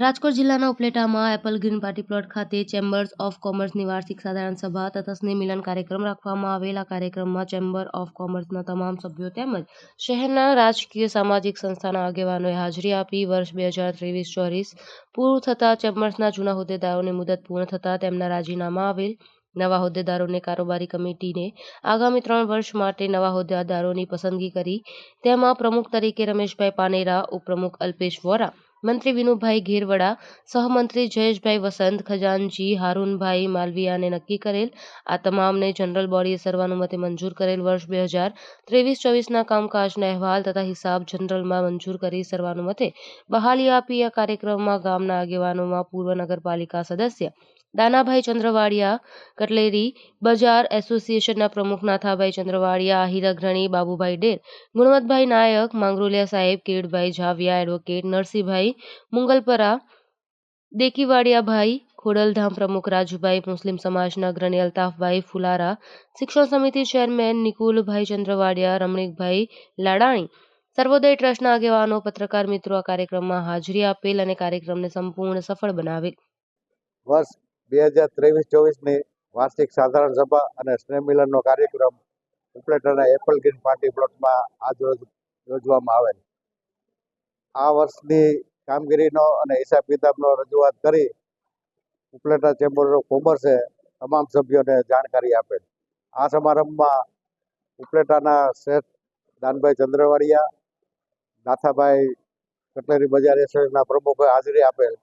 રાજકોટ જિલ્લાના ઉપલેટામાં Apple green party plot ખાતે ચેમ્બર્સ ઓફ કોમર્સની વાર્ષિક સાધારણ સભા તથા સ્નેહ મિલન કાર્યક્રમ રાખવામાં આવેલ આ કાર્યક્રમમાં ચેમ્બર ઓફ કોમર્સના તમામ સભ્યો તેમજ શહેરના રાજકીય સામાજિક સંસ્થાના આગેવાનોએ હાજરી આપી. વર્ષ બે હજાર ત્રેવીસ ચોવીસ પૂરું થતાં ચેમ્બર્સના જૂના હોદ્દેદારોની મુદત પૂર્ણ થતાં તેમના રાજીનામા આવેલ. નવા હોદ્દેદારોને કારોબારી કમિટીને આગામી ત્રણ વર્ષ માટે નવા હોદ્દેદારોની પસંદગી કરી. તેમાં પ્રમુખ તરીકે રમેશભાઈ પાનેરા, ઉપપ્રમુખ અલ્પેશ વોરા મંત્રી વિનુભાઈ ઘેરવડા, સહમંત્રી જયેશભાઈ વસંત, ખજાનજી, હારૂનભાઈ માલવિયાને નક્કી કરેલ આ તમામને જનરલ બોડીએ સર્વાનુમતે મંજૂર કરેલ વર્ષ બે હજાર ત્રેવીસ ચોવીસના કામકાજના અહેવાલ તથા હિસાબ જનરલમાં મંજૂર કરી સર્વાનુમતે બહાલી આપી આ કાર્યક્રમમાં ગામના આગેવાનોમાં પૂર્વ નગરપાલિકા સદસ્ય દાનાભાઈ ચંદ્રવાડિયા, કટલેરી બજાર એસોસિએશનના પ્રમુખ નાથાભાઈ ચંદ્રવાડિયા, આહિર અગ્રણી બાબુભાઈ ડેર ગુણવંતભાઈ નાયક, માંગરોલિયા સાહેબ, કેડભાઈ ઝાવિયા એડવોકેટ નરસિંહભાઈ મુંગલપરા, દેકીવાડિયાભાઈ ખોડલધામ પ્રમુખ રાજુભાઈ, મુસ્લિમ સમાજના અગ્રણી અલ્તાફભાઈ ફુલારા, શિક્ષણ સમિતિ ચેરમેન નિકુલભાઈ ચંદ્રવાડિયા, રમણીકભાઈ લાડાણી, સર્વોદય ટ્રસ્ટના આગેવાનો, પત્રકાર મિત્રો આ કાર્યક્રમમાં હાજરી આપેલ અને કાર્યક્રમને સંપૂર્ણ સફળ બનાવેલ વર્ષ બે હજાર ત્રેવીસ ચોવીસની વાર્ષિક સાધારણ સભા અને સ્નેહમિલનનો કાર્યક્રમ ઉપલેટાના એપલ ગ્રીન પાર્ટી પ્લોટમાં આજરોજ યોજવામાં આવેલ. આ વર્ષની કામગીરીનો અને હિસાબ કિતાબનો રજૂઆત કરી ઉપલેટા ચેમ્બર ઓફ કોમર્સે તમામ સભ્યોને જાણકારી આપેલ. આ સમારંભમાં ઉપલેટાના શેઠ દાનભાઈ ચંદ્રવાડિયા નાથાભાઈ કટલેરી બજાર એસોસિએશનના પ્રમુખે હાજરી આપેલ.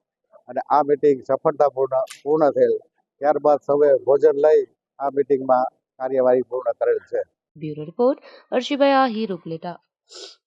અને આ મિટિંગ સફળતાપૂર્ણ, પૂર્ણ થયેલ. ત્યારબાદ સૌએ ભોજન લઈ આ મિટિંગમાં કાર્યવાહી પૂર્ણ કરેલ છે. Bureau report Arshibhai Ahir Upleta